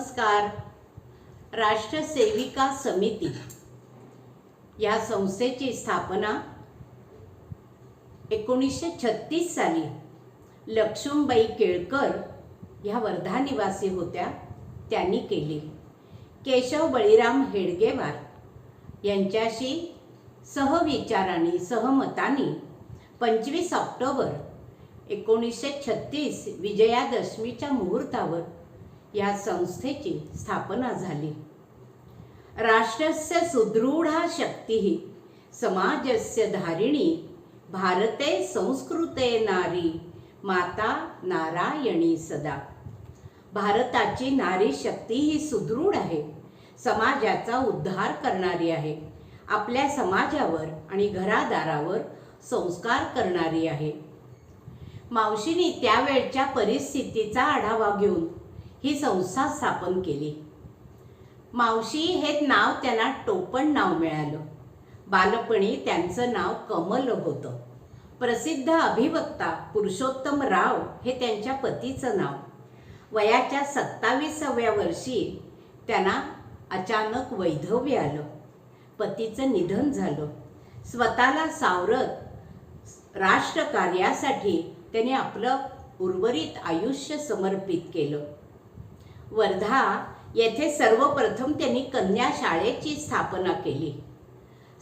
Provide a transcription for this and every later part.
नमस्कार. राष्ट्रसेविका समिती. या संस्थेची स्थापना एकोणीसशे छत्तीस साली लक्ष्मीबाई केळकर ह्या वर्धा निवासी होत्या त्यांनी केली. केशव बळीराम हेडगेवार यांच्याशी सहविचाराने सहमताने पंचवीस ऑक्टोबर एकोणीसशे छत्तीस विजयादशमीच्या मुहूर्तावर या संस्थेची स्थापना झाली. राष्ट्रस्य सुदृढा शक्ती समाजस्य धारिणी भारते संस्कृते नारी माता नारायणी सदा. भारताची नारी शक्ती ही सुदृढ आहे. समाजाचा उद्धार करणारी आहे. आपल्या समाजावर आणि घरादारावर संस्कार करणारी आहे. मावशीनी त्यावेळच्या परिस्थितीचा आढावा घेऊन ही संस्था स्थापन केली. मावशी हे नाव त्यांना टोपण नाव मिळालं. बालपणी त्यांचं नाव कमल होतं. प्रसिद्ध अभिवक्ता पुरुषोत्तम राव हे त्यांच्या पतीचं नाव. वयाच्या सत्तावीसाव्या वर्षी त्यांना अचानक वैधव्य आलं. पतीचं निधन झालं. स्वतःला सावरत राष्ट्रकार्यासाठी त्याने आपलं उर्वरित आयुष्य समर्पित केलं. वर्धा येथे सर्वप्रथम त्यांनी कन्या शाळेची स्थापना केली.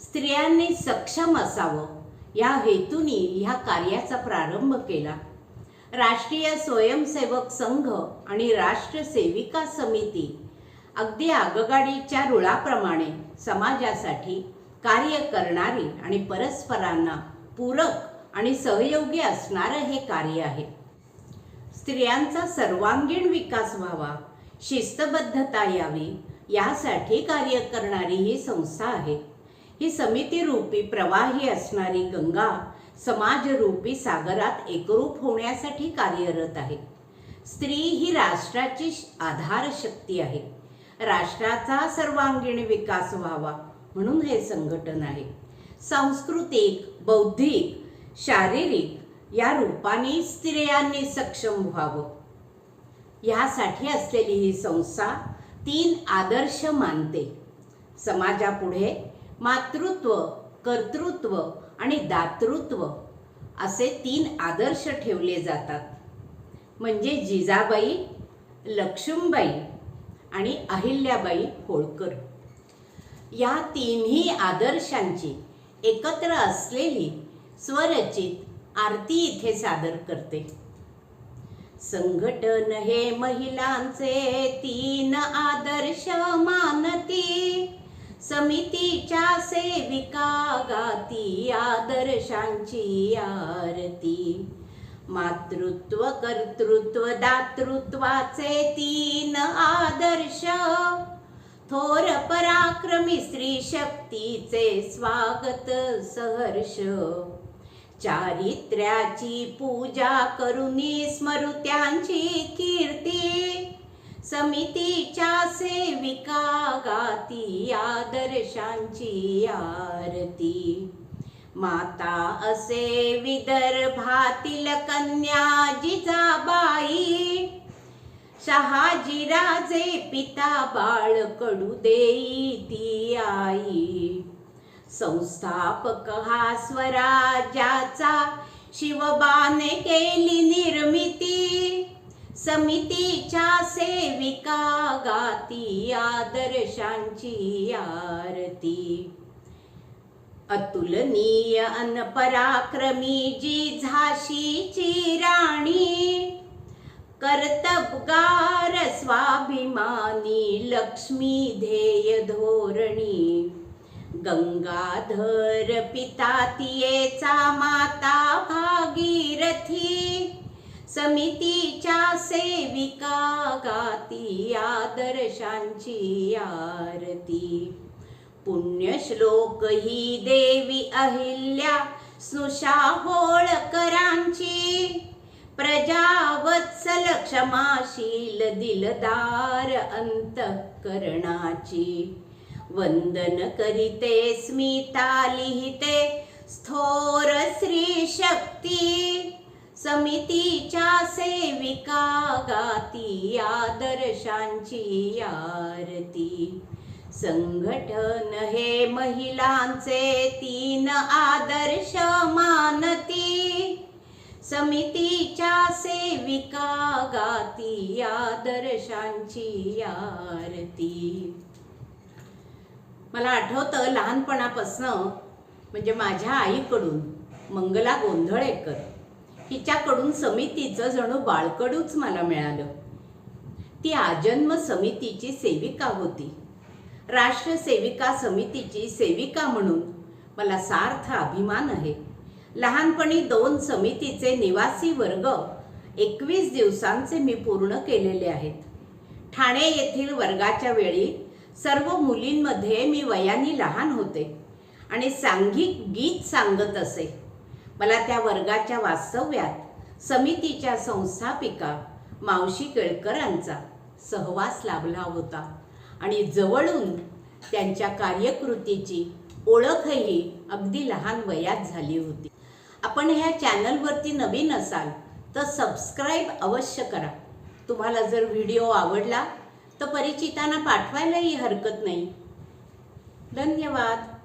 स्त्रियांनी सक्षम असावं या हेतूने ह्या कार्याचा प्रारंभ केला. राष्ट्रीय स्वयंसेवक संघ आणि राष्ट्रसेविका समिती अगदी आगगाडीच्या रुळाप्रमाणे समाजासाठी कार्य करणारी आणि परस्परांना पूरक आणि सहयोगी असणारं हे कार्य आहे. स्त्रियांचा सर्वांगीण विकास व्हावा शिस्तबद्धता यावी यासाठी कार्य करणारी ही संस्था आहे. ही समिती रूपी प्रवाही असणारी गंगा समाजरूपी सागरात एकरूप होण्यासाठी कार्यरत आहे. स्त्री ही राष्ट्राची आधार शक्ती आहे. राष्ट्राचा सर्वांगीण विकास व्हावा म्हणून हे संघटन आहे. सांस्कृतिक बौद्धिक शारीरिक या रूपाने स्त्रियांनी सक्षम व्हावं. ह्यासाठी असलेली ही संस्था तीन आदर्श मानते. समाजापुढे मातृत्व कर्तृत्व आणि दातृत्व असे तीन आदर्श ठेवले जातात. म्हणजे जिजाबाई लक्ष्मीबाई आणि अहिल्याबाई होळकर. या तिन्ही आदर्शांची एकत्र असलेली स्वरचित आरती इथे सादर करते. संघटन हे महिलांचे तीन आदर्श मानती. समितीच्या सेविका गाती आदर्शांची आरती. मातृत्व कर्तृत्व दातृत्वाचे तीन आदर्श. थोर पराक्रमी स्त्री शक्तीचे स्वागत सहर्ष. चारित्र्याची पूजा करुनी स्मृत्यांची कीर्ती. समितीच्या सेविका गाती आदर्शांची आरती. माता असे विदर्भातील कन्या जिजाबाई. शहाजीराजे पिता बाळ कडू देई ती आई. संस्थापक हा स्वराज्याचा शिवबाने केली निर्मिती. समितीच्या सेविका गाती आदर्शांची आरती. अतुलनीय अन पराक्रमी जी झाशीची राणी. कर्तबगार स्वाभिमानी लक्ष्मी ध्येय धोरणी. गंगाधर पिता तियेचा माता भागीरथी समितीच्या सेविका गाती आदर्शांची आरती. पुण्यश्लोक ही देवी अहिल्या स्नुषा होळकरांची प्रजावत्सल क्षमाशील दिलदार अंतःकरणाची. वंदन करीते स्मिता लिहिते. स्थोर श्री शक्ती. समितीच्या सेविका गाती आदर्शांची आरती. संघटन हे महिलांचे तीन आदर्श मानती. समितीच्या सेविका गाती आदर्शांची आरती. मला आठवतं लहानपणापासनं म्हणजे माझ्या आईकडून मंगला गोंधळेकर हिच्याकडून समितीचं जणू बाळकडूच मला मिळालं. ती आजन्म समितीची सेविका होती. राष्ट्रसेविका समितीची सेविका म्हणून मला सार्थ अभिमान आहे. लहानपणी दोन समितीचे निवासी वर्ग एकवीस दिवसांचे मी पूर्ण केलेले आहेत. ठाणे येथील वर्गाच्या वेळी सर्व मुलींमध्ये मी वयाने लहान होते आणि सांघिक गीत सांगत असे. मला त्या वर्गाच्या वास्तव्यात समितीच्या संस्थापिका मावशी केळकरांचा सहवास लाभला होता आणि जवळून त्यांच्या कार्यकृतीची ओळखही अगदी लहान वयात झाली होती. आपण ह्या चॅनलवरती नवीन असाल तर सबस्क्राईब अवश्य करा. तुम्हाला जर व्हिडिओ आवडला तर परिचितांना पाठवायलाही हरकत नाही. धन्यवाद.